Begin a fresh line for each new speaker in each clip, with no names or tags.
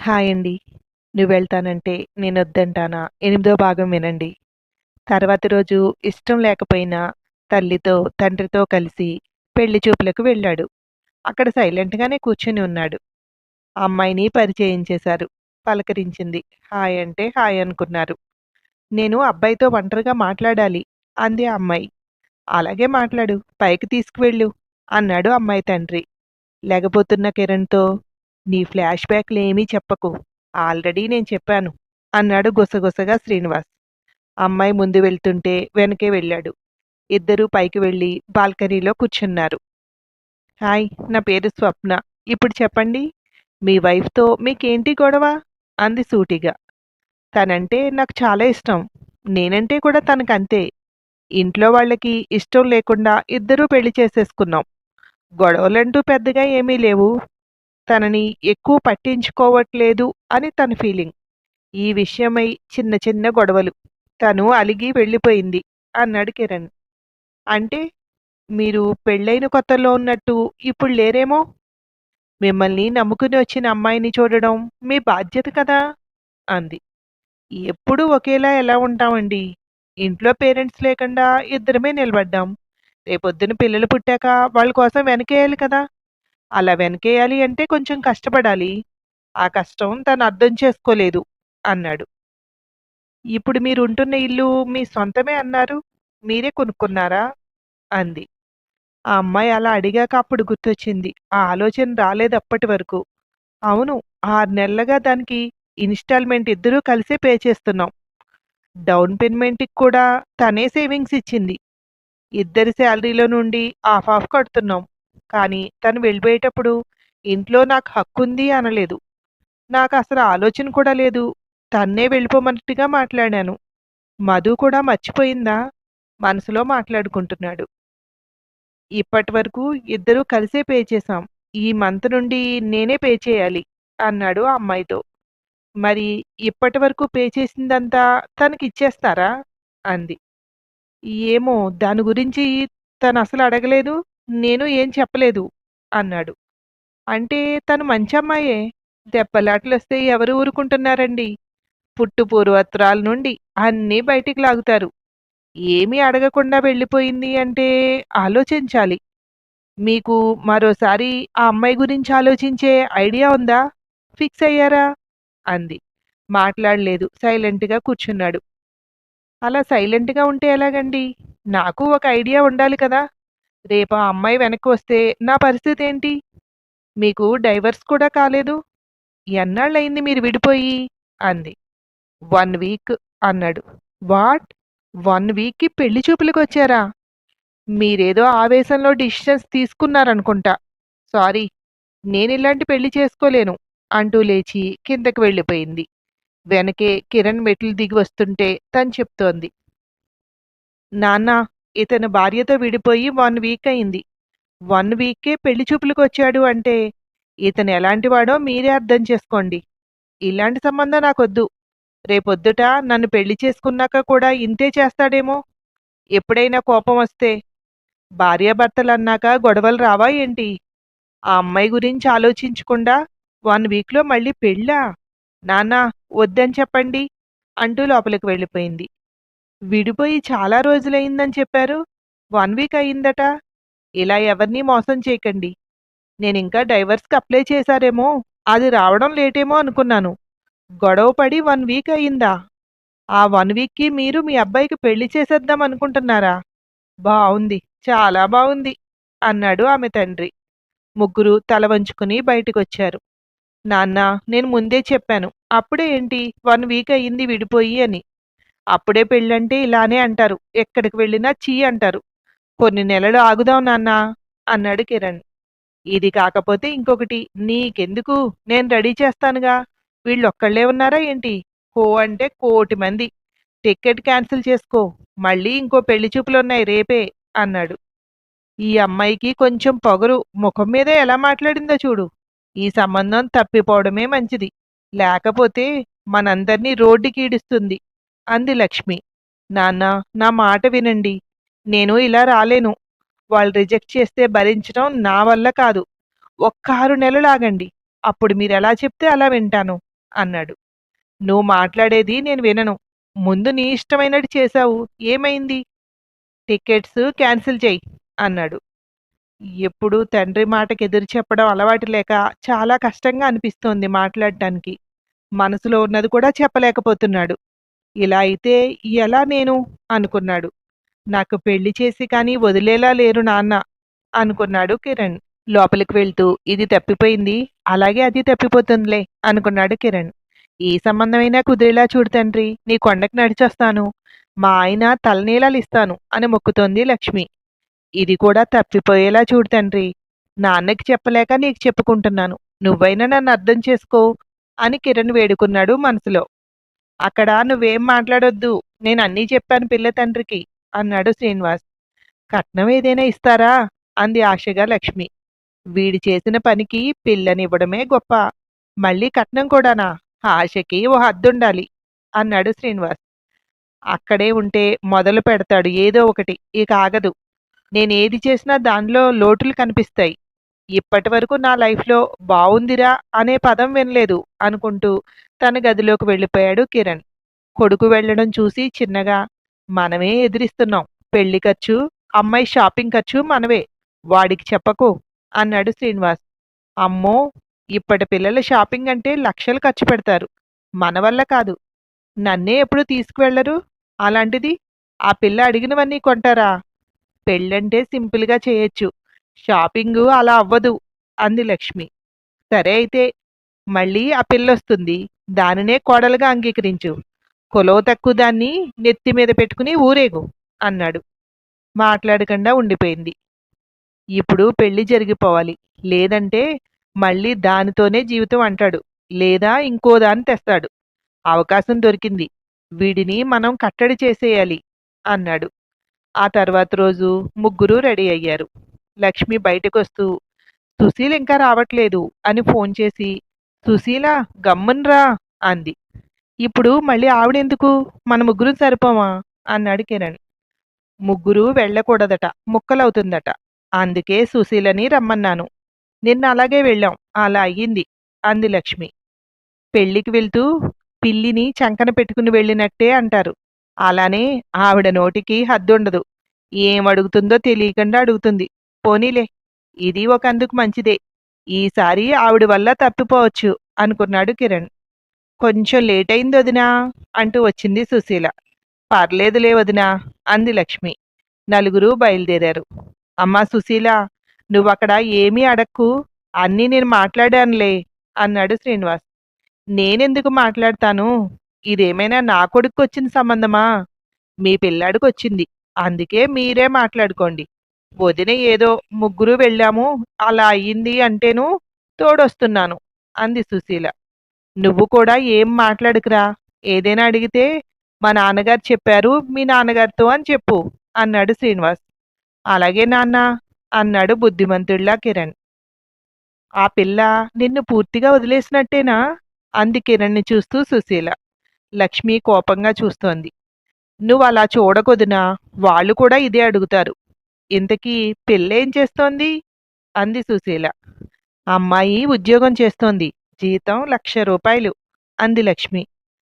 Hi అండి. నువ్వు వెళ్తానంటే నేను వద్దంటానా ఎనిమిదో భాగం వినండి. తర్వాత రోజు ఇష్టం లేకపోయినా తల్లితో, తండ్రితో కలిసి పెళ్ళి చూపులకు వెళ్ళాడు. అక్కడ సైలెంట్‌గానే కూర్చొని ఉన్నాడు. అమ్మాయిని పరిచయం చేశారు. పలకరించింది. హాయ్ అంటే హాయ్ అనుకున్నారు. నేను అబ్బాయితో ఒంటరిగా మాట్లాడాలి అంది అమ్మాయి. అలాగే మాట్లాడు. పైకి తీసుకువెళ్ళు అన్నాడు అమ్మాయి తండ్రి. లెగబోతున్న కిరణ్‌తో నీ ఫ్లాష్ బ్యాక్లు ఏమీ చెప్పకు. ఆల్రెడీ నేను చెప్పాను అన్నాడు గుసగుసగా శ్రీనివాస్. అమ్మాయి ముందు వెళ్తుంటే వెనకే వెళ్ళాడు. ఇద్దరూ పైకి వెళ్ళి బాల్కనీలో కూర్చున్నారు. హాయ్ నా పేరు స్వప్న. ఇప్పుడు చెప్పండి. మీ వైఫ్‌తో మీకేంటి గొడవ? అంది సూటిగా. తనంటే నాకు చాలా ఇష్టం. నేనంటే కూడా తనకంతే. ఇంట్లో వాళ్ళకి ఇష్టం లేకుండా ఇద్దరూ పెళ్ళి చేసేసుకున్నాం. గొడవలంటూ పెద్దగా ఏమీ లేవు. తనని ఎక్కువ పట్టించుకోవట్లేదు అని తన ఫీలింగ్. ఈ విషయమై చిన్న చిన్న గొడవలు. తను అలిగి వెళ్ళిపోయింది అన్నాడు కిరణ్. అంటే మీరు పెళ్ళైన కొత్తలో ఉన్నట్టు ఇప్పుడు లేరేమో? మిమ్మల్ని నమ్ముకుని వచ్చిన అమ్మాయిని చూడడం మీ బాధ్యత కదా! అంది. ఎప్పుడూ ఒకేలా ఎలా ఉంటామండి? ఇంట్లో పేరెంట్స్ లేకుండా ఇద్దరమే నిలబడ్డాం. రేపొద్దున పిల్లలు పుట్టాక వాళ్ళ కోసం వెనకేయాలి కదా! అలా వెనకేయాలి అంటే కొంచెం కష్టపడాలి. ఆ కష్టం తను అర్థం చేసుకోలేదు అన్నాడు. ఇప్పుడు మీరుంటున్న ఇల్లు మీ సొంతమే అన్నారు. మీరే కొనుక్కున్నారా? అంది. ఆ అమ్మాయి అలా అడిగాక అప్పుడు గుర్తొచ్చింది. ఆ ఆలోచన రాలేదు అప్పటి వరకు. అవును. ఆరు నెలలుగా దానికి ఇన్‌స్టాల్‌మెంట్ ఇద్దరూ కలిసే పే చేస్తున్నాం. డౌన్ పేమెంట్‌కి కూడా తనే సేవింగ్స్ ఇచ్చింది. ఇద్దరి శాలరీలో నుండి హాఫ్ హాఫ్ కడుతున్నాం. కానీ తను వెళ్ళిపోయేటప్పుడు ఇంట్లో నాకు హక్కుంది అనలేదు. నాకు అసలు ఆలోచన కూడా లేదు. తన్నే వెళ్ళిపోమన్నట్టుగా మాట్లాడాను. మధు కూడా మర్చిపోయిందా? మనసులో మాట్లాడుకుంటున్నాడు. ఇప్పటివరకు ఇద్దరూ కలిసే పే చేశాం. ఈ మంత్ నుండి నేనే పే చేయాలి అన్నాడు ఆ అమ్మాయితో. మరి ఇప్పటివరకు పే చేసిందంతా తనకి ఇచ్చేస్తారా అంది. ఏమో దాని గురించి తను అసలు అడగలేదు. నేను ఏం చెప్పలేదు అన్నాడు. అంటే తను మంచి అమ్మాయే దెబ్బలాటలు వస్తే ఎవరు ఊరుకుంటున్నారండి? పుట్టు పూర్వత్రాల నుండి అన్నీ బయటికి లాగుతారు. ఏమీ అడగకుండా వెళ్ళిపోయింది అంటే ఆలోచించాలి. మీకు మరోసారి ఆ అమ్మాయి గురించి ఆలోచించే ఐడియా ఉందా? ఫిక్స్ అయ్యారా? అంది. మాట్లాడలేదు. సైలెంట్‌గా కూర్చున్నాడు. అలా సైలెంట్‌గా ఉంటే ఎలాగండి? నాకు ఒక ఐడియా ఉండాలి కదా! రేపు ఆ అమ్మాయి వెనక్కి వస్తే నా పరిస్థితి ఏంటి మీకు డైవర్స్ కూడా కాలేదు. ఎన్నాళ్ళయింది మీరు విడిపోయి? అంది. వన్ వీక్ అన్నాడు. వాట్? వన్ వీక్‌కి పెళ్ళి చూపులకొచ్చారా? మీరేదో ఆవేశంలో డిసిషన్స్ తీసుకున్నారనుకుంటా. సారీ. నేను ఇలాంటి పెళ్ళి చేసుకోలేను అంటూ లేచి కిందకి వెళ్ళిపోయింది. వెనకే కిరణ్ మెట్లు దిగి వస్తుంటే తను చెప్తోంది. నాన్నా ఇతను భార్యతో విడిపోయి వన్ వీక్ అయింది. వన్ వీక్‌కే పెళ్ళి చూపులకొచ్చాడు అంటే ఇతను ఎలాంటివాడో మీరే అర్థం చేసుకోండి. ఇలాంటి సంబంధం నాకొద్దు. రేపొద్దుట నన్ను పెళ్ళి చేసుకున్నాక కూడా ఇంతే చేస్తాడేమో? ఎప్పుడైనా కోపం వస్తే? భార్యాభర్తలన్నాక గొడవలు రావా ఏంటి? ఆ అమ్మాయి గురించి ఆలోచించకుండా వన్ వీక్‌లో మళ్ళీ పెళ్ళా? నాన్నా వద్దని చెప్పండి అంటూ లోపలికి వెళ్ళిపోయింది. విడిపోయి చాలా రోజులయిందని చెప్పారు. వన్ వీక్ అయిందట. ఇలా ఎవరినీ మోసం చేయకండి. నేనింకా డైవర్స్‌కి అప్లై చేశారేమో, అది రావడం లేటేమో అనుకున్నాను. గొడవపడి వన్ వీక్ అయిందా? ఆ వన్ వీక్‌కి మీరు మీ అబ్బాయికి పెళ్ళి చేసేద్దాం అనుకుంటున్నారా? బావుంది. చాలా బావుంది అన్నాడు ఆమె తండ్రి. ముగ్గురు తల వంచుకుని బయటికొచ్చారు. నాన్నా నేను ముందే చెప్పాను. అప్పుడే ఏంటి వన్ వీక్ అయింది విడిపోయి అని. అప్పుడే పెళ్ళంటే ఇలానే అంటారు. ఎక్కడికి వెళ్ళినా చీ అంటారు. కొన్ని నెలలు ఆగుదాం నాన్నా అన్నాడు కిరణ్. ఇది కాకపోతే ఇంకొకటి. నీకెందుకు? నేను రెడీ చేస్తానుగా. వీళ్ళొక్కళ్ళే ఉన్నారా ఏంటి? హో అంటే కోటి మంది. టికెట్ క్యాన్సిల్ చేసుకో. మళ్ళీ ఇంకో పెళ్ళి చూపులున్నాయి రేపే అన్నాడు. ఈ అమ్మాయికి కొంచెం పొగరు. ముఖం మీదే ఎలా మాట్లాడిందో చూడు. ఈ సంబంధం తప్పిపోవడమే మంచిది. లేకపోతే మనందర్నీ రోడ్డుకీడుస్తుంది అంది లక్ష్మి. నాన్నా నా మాట వినండి. నేను ఇలా రాలేను. వాళ్ళు రిజెక్ట్ చేస్తే భరించడం నా వల్ల కాదు. ఒక్క ఆరు నెలలు ఆగండి. అప్పుడు ఎలా చెప్తే అలా వింటాను. అన్నాడు నువ్వు మాట్లాడేది నేను వినను ముందు నీ ఇష్టమైనట్టు చేశావు ఏమైంది టికెట్స్ క్యాన్సిల్ చేయి అన్నాడు ఎప్పుడు తండ్రి మాటకి ఎదురు చెప్పడం అలవాటు లేక చాలా కష్టంగా అనిపిస్తోంది మాట్లాడటానికి మనసులో ఉన్నది కూడా చెప్పలేకపోతున్నాడు ఇలా అయితే ఎలా నేను? అనుకున్నాడు. నాకు పెళ్ళి చేసి కానీ వదిలేలా లేరు నాన్న అనుకున్నాడు కిరణ్. లోపలికి వెళ్తూ ఇది తప్పిపోయింది అలాగే అది తప్పిపోతుందిలే అనుకున్నాడు కిరణ్. ఏ సంబంధమైనా కుదిరేలా చూడు తండ్రి నీ కొండకు నడిచొస్తాను. మా ఆయన తలనీలాలు ఇస్తాను అని మొక్కుతోంది లక్ష్మి. ఇది కూడా తప్పిపోయేలా చూడు తండ్రి నాన్నకి చెప్పలేక నీకు చెప్పుకుంటున్నాను. నువ్వైనా నన్ను అర్థం చేసుకో అని కిరణ్ వేడుకున్నాడు మనసులో. అక్కడ నువ్వేం మాట్లాడొద్దు నేను అన్నీ చెప్పాను పిల్ల తండ్రికి అన్నాడు శ్రీనివాస్. కట్నం ఏదైనా ఇస్తారా? అంది ఆశగా లక్ష్మి. వీడి చేసిన పనికి పిల్లనివ్వడమే గొప్ప. మళ్ళీ కట్నం కూడానా? ఆశకి ఓ హద్దుండాలి అన్నాడు శ్రీనివాస్. అక్కడే ఉంటే మొదలు పెడతాడు ఏదో ఒకటి ఇక ఆగదు. నేనేది చేసినా దానిలో లోటులు కనిపిస్తాయి. ఇప్పటి వరకు నా లైఫ్లో బావుందిరా అనే పదం వినలేదు అనుకుంటూ తన గదిలోకి వెళ్ళిపోయాడు కిరణ్. కొడుకు వెళ్ళడం చూసి చిన్నగా మనమే ఎదిరిస్తున్నాం. పెళ్ళి ఖర్చు అమ్మాయి షాపింగ్ ఖర్చు మనవే. వాడికి చెప్పకు అన్నాడు శ్రీనివాస్. అమ్మో! ఇప్పటి పిల్లల షాపింగ్ అంటే లక్షలు ఖర్చు పెడతారు. మన వల్ల కాదు. నన్నే ఎప్పుడు తీసుకువెళ్ళరు అలాంటిది ఆ పిల్ల అడిగినవన్నీ కొంటారా? పెళ్ళంటే సింపుల్గా చేయొచ్చు. షాపింగు అలా అవ్వదు అంది లక్ష్మి. సరే అయితే మళ్ళీ ఆ పిల్లొస్తుంది. దానినే కోడలుగా అంగీకరించు. కొలవ తక్కువ దాన్ని నెత్తి మీద పెట్టుకుని ఊరేగు అన్నాడు. మాట్లాడకుండా ఉండిపోయింది. ఇప్పుడు పెళ్ళి జరిగిపోవాలి. లేదంటే మళ్ళీ దానితోనే జీవితం అంటాడు. లేదా ఇంకో దాన్ని తెస్తాడు. అవకాశం దొరికింది. వీడిని మనం కట్టడి చేసేయాలి అన్నాడు. ఆ తర్వాత రోజు ముగ్గురు రెడీ అయ్యారు. లక్ష్మి బయటకొస్తూ సుశీల్ ఇంకా రావట్లేదు అని ఫోన్ చేసి సుశీల గమ్మున్రా అంది. ఇప్పుడు మళ్ళీ ఆవిడెందుకు? మన ముగ్గురు సరిపోమా? అన్నాడు కిరణ్. ముగ్గురు వెళ్ళకూడదట ముక్కలవుతుందట. అందుకే సుశీలని రమ్మన్నాను. నిన్న అలాగే వెళ్ళాం అలా అయ్యింది అంది లక్ష్మి. పెళ్ళికి వెళ్తూ పిల్లిని చంకన పెట్టుకుని వెళ్ళినట్టే అంటారు. అలానే ఆవిడ నోటికి హద్దుండదు. ఏం అడుగుతుందో తెలియకుండా అడుగుతుంది. పోనీలే ఇది ఒక అందుకు మంచిదే. ఈసారి ఆవిడ వల్ల తప్పిపోవచ్చు అనుకున్నాడు కిరణ్. కొంచెం లేట్ అయింది వదినా అంటూ వచ్చింది సుశీల. పర్లేదులే వదినా అంది లక్ష్మి. నలుగురు బయలుదేరారు. అమ్మా సుశీల నువ్వక్కడ ఏమీ అడక్కు అన్నీ నేను మాట్లాడానులే అన్నాడు శ్రీనివాస్. నేనెందుకు మాట్లాడతాను? ఇదేమైనా నా కొడుకు వచ్చిన సంబంధమా? మీ పిల్లాడికి వచ్చింది అందుకే మీరే మాట్లాడుకోండి. వదిన ఏదో ముగ్గురు వెళ్ళాము అలా అయ్యింది అంటేను తోడొస్తున్నాను అంది సుశీల. నువ్వు కూడా ఏం మాట్లాడుకురా? ఏదైనా అడిగితే మా నాన్నగారు చెప్పారు మీ నాన్నగారితో అని చెప్పు అన్నాడు శ్రీనివాస్. అలాగే నాన్న అన్నాడు బుద్ధిమంతుడిలా కిరణ్. ఆ పిల్ల నిన్ను పూర్తిగా వదిలేసినట్టేనా? అంది కిరణ్ని చూస్తూ సుశీల. లక్ష్మి కోపంగా చూస్తోంది. నువ్వు అలా చూడకొదునా? వాళ్ళు కూడా ఇదే అడుగుతారు. ఇంతకీ పెళ్ళేం చేస్తోంది? అంది సుశీల. అమ్మాయి ఉద్యోగం చేస్తోంది. జీతం లక్ష రూపాయలు అంది లక్ష్మి.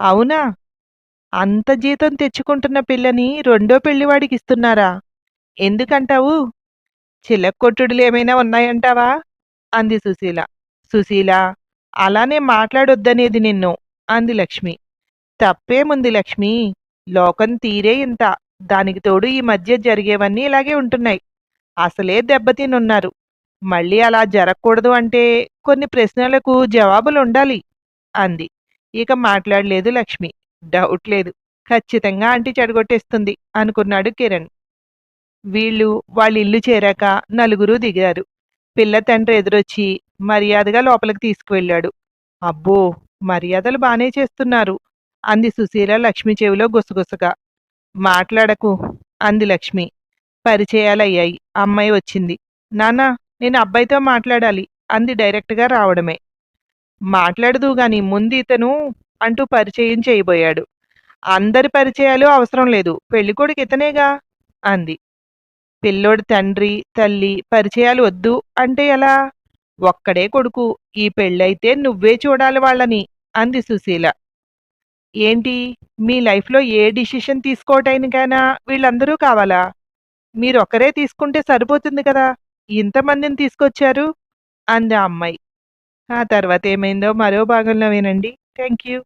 అవునా? అంత జీతం తెచ్చుకుంటున్న పిల్లని రెండో పెళ్ళివాడికి ఇస్తున్నారా? ఎందుకంటావు? చిలక్కొట్టుడులు ఏమైనా ఉన్నాయంటావా? అంది సుశీల. సుశీల అలానే మాట్లాడొద్దనేది నిన్ను అంది లక్ష్మి. తప్పేముంది లక్ష్మి? లోకం తీరే ఇంత. దానికి తోడు ఈ మధ్య జరిగేవన్నీ ఇలాగే ఉంటున్నాయి. అసలే దెబ్బతినున్నారు. మళ్ళీ అలా జరగకూడదు అంటే కొన్ని ప్రశ్నలకు జవాబులు ఉండాలి అంది. ఇక మాట్లాడలేదు లక్ష్మి. డౌట్ లేదు. ఖచ్చితంగా ఆంటీ చెడగొట్టేస్తుంది అనుకున్నాడు కిరణ్. వీళ్ళు వాళ్ళ ఇల్లు చేరాక నలుగురు దిగారు. పిల్ల తండ్రి ఎదురొచ్చి మర్యాదగా లోపలికి తీసుకువెళ్ళాడు. అబ్బో! మర్యాదలు బానే చేస్తున్నారు అంది సుశీల లక్ష్మి చెవిలో గుసగుసగా. మాట్లాడకు అంది లక్ష్మి. పరిచయాలయ్యాయి. అమ్మాయి వచ్చింది. నానా నేను అబ్బాయితో మాట్లాడాలి అంది డైరెక్ట్గా రావడమే. మాట్లాడదు గాని ముందు ఇతను అంటూ పరిచయం చేయబోయాడు. అందరి పరిచయాలు అవసరం లేదు. పెళ్ళికొడుకు ఇతనేగా? అంది. పిల్లోడి తండ్రి తల్లి పరిచయాలు వద్దు అంటే ఎలా? ఒక్కడే కొడుకు. ఈ పెళ్ళైతే నువ్వే చూడాలి వాళ్ళని అంది సుశీల. ఏంటి? మీ లైఫ్లో ఏ డిసిషన్ తీసుకోవటానికైనా వీళ్ళందరూ కావాలా? మీరు ఒకరే తీసుకుంటే సరిపోతుంది కదా? ఇంతమందిని తీసుకొచ్చారు? అంది ఆ అమ్మాయి. ఆ తర్వాత ఏమైందో మరో భాగంలో వినండి. Thank you